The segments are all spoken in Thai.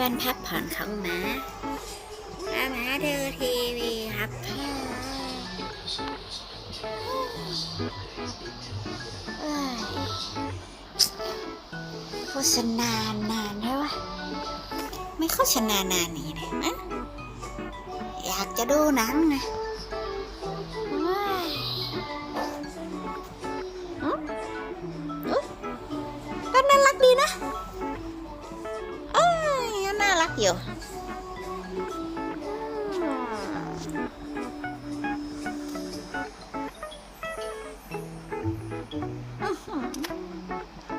วันพักผ่อนของหมาอาหมาดูทีวีครับเอ้ยโฆษณานานใช่ปะไม่โฆษณานานนี่นะอยากจะดูหนังไงว้ายอืมอุ๊ยก็น่ารักดีนะ อยู่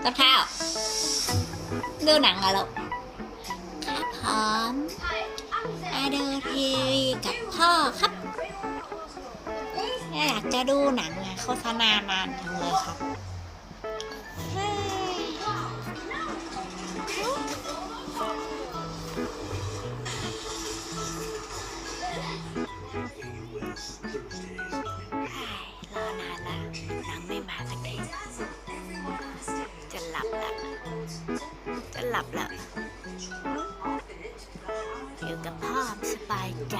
กับข้าว ดูหนังเหรอลูกครับพร้อมมาดูทีวีกับพ่อครับอยากจะดูหนังไงโฆษณานานจังเลยครับ ลับละอยู่กับพ่อสบายใจ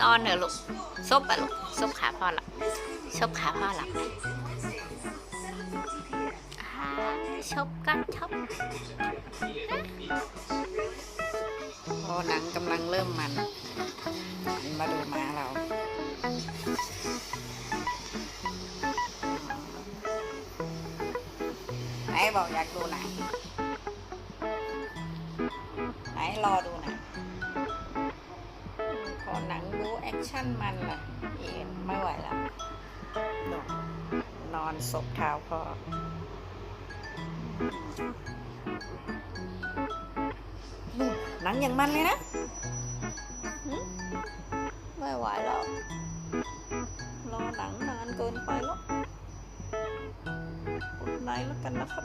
นอนเนอะลูกซบอะลูกซบขาพ่อหลับซบขาพ่อหลับอ่าชบก็ชบ อหนังกำลังเริ่มมัน มาดูมาเรา ไหนบอกอยากดูหนังไหนรอดูหนังพอหนังบูแอคชั่นมันล่ะเอ็นไม่ไหวแล้วนอนนอนศพเท้าพอ หนังอย่างมันเลยนะไม่ไหวแล้ว รอหนังนานเกินไปแล้วกดไลค์แล้วกันนะครับ